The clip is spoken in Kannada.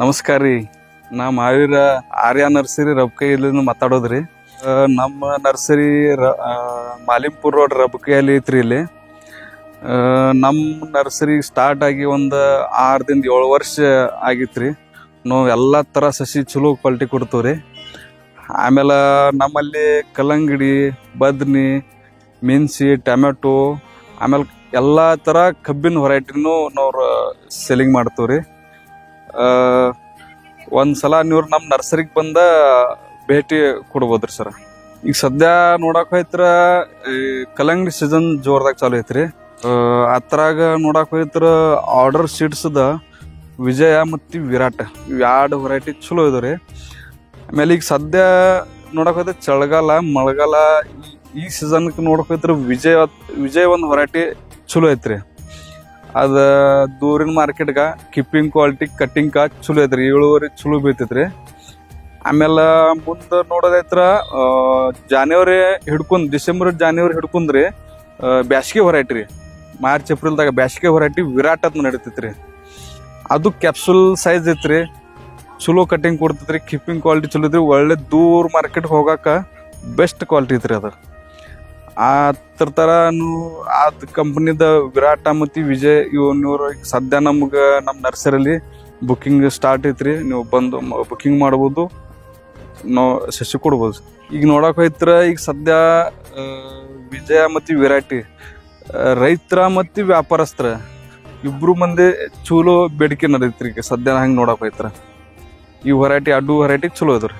ನಮಸ್ಕಾರ ರೀ. ನಾ ಮಾವೀರ ಆರ್ಯ ನರ್ಸರಿ ರಬ್ಕೈಲಿಂದ ಮಾತಾಡೋದ್ರಿ. ನಮ್ಮ ನರ್ಸರಿ ರ ಮಾಲಿಂಪುರ್ ರೋಡ್ ರಬ್ಕೈಯಲ್ಲಿ ಐತ್ರಿ ಇಲ್ಲಿ. ನಮ್ಮ ನರ್ಸರಿ ಸ್ಟಾರ್ಟ್ ಆಗಿ ಒಂದು ಆರರಿಂದ ಏಳು ವರ್ಷ ಆಗಿತ್ರಿ. ನಾವು ಎಲ್ಲ ಥರ ಸಸಿ ಚಲೋ ಕ್ವಾಲಿಟಿ ಕೊಡ್ತೀವಿ ಆಮೇಲೆ ನಮ್ಮಲ್ಲಿ ಕಲ್ಲಂಗಡಿ, ಬದ್ನಿ ಮೆಣಸಿ ಟೊಮೆಟೊ ಆಮೇಲೆ ಎಲ್ಲ ಥರ ಕಬ್ಬಿನ ವೆರೈಟಿನೂ ನಾವು ಸೆಲ್ಲಿಂಗ್ ಮಾಡ್ತೀವಿ ರೀ ಒಂದು ಸಲ ನೀವು ನಮ್ಮ ನರ್ಸರಿಗೆ ಬಂದ ಭೇಟಿ ಕೊಡ್ಬೋದ್ರಿ ಸರ್. ಈಗ ಸದ್ಯ ನೋಡಕ್ ಹೋಯ್ತರ ಕಲ್ಲಂಗಡಿ ಸೀಸನ್ ಜೋರ್ದಾಗ ಚಾಲು ಐತ್ರಿ. ಅದ್ರಾಗ ನೋಡಕ್ ಹೋಯ್ತರ ಆರ್ಡರ್ ಶೀಟ್ಸ್ ವಿಜಯ ಮತ್ತು ವಿರಾಟ್ ಇವ್ ಎರಡು ವೆರೈಟಿ ಚಲೋ ಇದಾವ ರೀ ಆಮೇಲೆ ಈಗ ಸದ್ಯ ನೋಡಕ್ ಹೋಯ್ತು ಚಳಿಗಾಲ, ಮಳೆಗಾಲ ಈ- ಈ ಸೀಸನ್ಗೆ ನೋಡಕ್ ಹೋಯ್ತರ ವಿಜಯ ವಿಜಯ್ ಒಂದು ವೆರೈಟಿ ಚಲೋ ಐತ್ರಿ. ಅದ ದೂರಿನ ಮಾರ್ಕೆಟ್ಗ ಕಿಪ್ಪಿಂಗ್ ಕ್ವಾಲಿಟಿ ಕಟ್ಟಿಂಗ್ ಕಾ ಚಲೋ ಐತ್ರಿ. ಇಳುವರಿ ಚಲೋ ಬೀಳ್ತೈತ್ರಿ. ಆಮೇಲೆ ಮುಂದೆ ನೋಡೋದೈತ್ರ ಜಾನ್ವರಿ ಹಿಡ್ಕೊಂಡ್ ಡಿಸೆಂಬರ್ ಜಾನ್ವರಿ ಹಿಡ್ಕೊಂಡ್ರಿ ಬ್ಯಾಸ್ಗೆ ರೀ ಮಾರ್ಚ್ ಏಪ್ರಿಲ್ದಾಗ ಬ್ಯಾಸ್ಗೆ ಹೊರೈಟಿ ವಿರಾಟ್ ಅದ್ನ ನಡೀತೈತ್ರಿ. ಅದು ಕ್ಯಾಪ್ಸುಲ್ ಸೈಜ್ ಐತ್ರಿ. ಚಲೋ ಕಟ್ಟಿಂಗ್ ಕೊಡ್ತೈತ್ರಿ ಕಿಪ್ಪಿಂಗ್ ಕ್ವಾಲಿಟಿ ಚಲೋ ಐತ್ರಿ. ಒಳ್ಳೆ ದೂರ ಮಾರ್ಕೆಟ್ ಹೋಗಾಕ ಬೆಸ್ಟ್ ಕ್ವಾಲಿಟಿ ಐತ್ರಿ ಅದ. ಆ ತರನು ಆದ ಕಂಪ್ನಿದ ವಿರಾಟ ಮತ್ತು ವಿಜಯ್ ಇವನ್ನೂರು ಸದ್ಯ ನಮ್ಗೆ ನಮ್ಮ ನರ್ಸರಿಲಿ ಬುಕ್ಕಿಂಗ್ ಸ್ಟಾರ್ಟ್ ಐತ್ರಿ. ನೀವು ಬಂದು ಬುಕ್ಕಿಂಗ್ ಮಾಡ್ಬೋದು. ನಾವು ಸಸಿ ಕೊಡ್ಬೋದು. ಈಗ ನೋಡಕ್ ಹೋಯ್ತರ, ಈಗ ಸದ್ಯ ವಿಜಯ ಮತ್ತು ವಿರಾಟಿ ರೈತರ ಮತ್ತು ವ್ಯಾಪಾರಸ್ಥರ ಇಬ್ರು ಮಂದಿ ಚಲೋ ಬೇಡಿಕೆ ನಡೀತ್ರಿ ಈಗ ಸದ್ಯ ಹಂಗೆ ನೋಡಕ್ ಹೋಯ್ತರ. ಈ ವೆರೈಟಿ ಅಡ್ಡು ವೆರೈಟಿ ಚಲೋ ಅದ ರೀ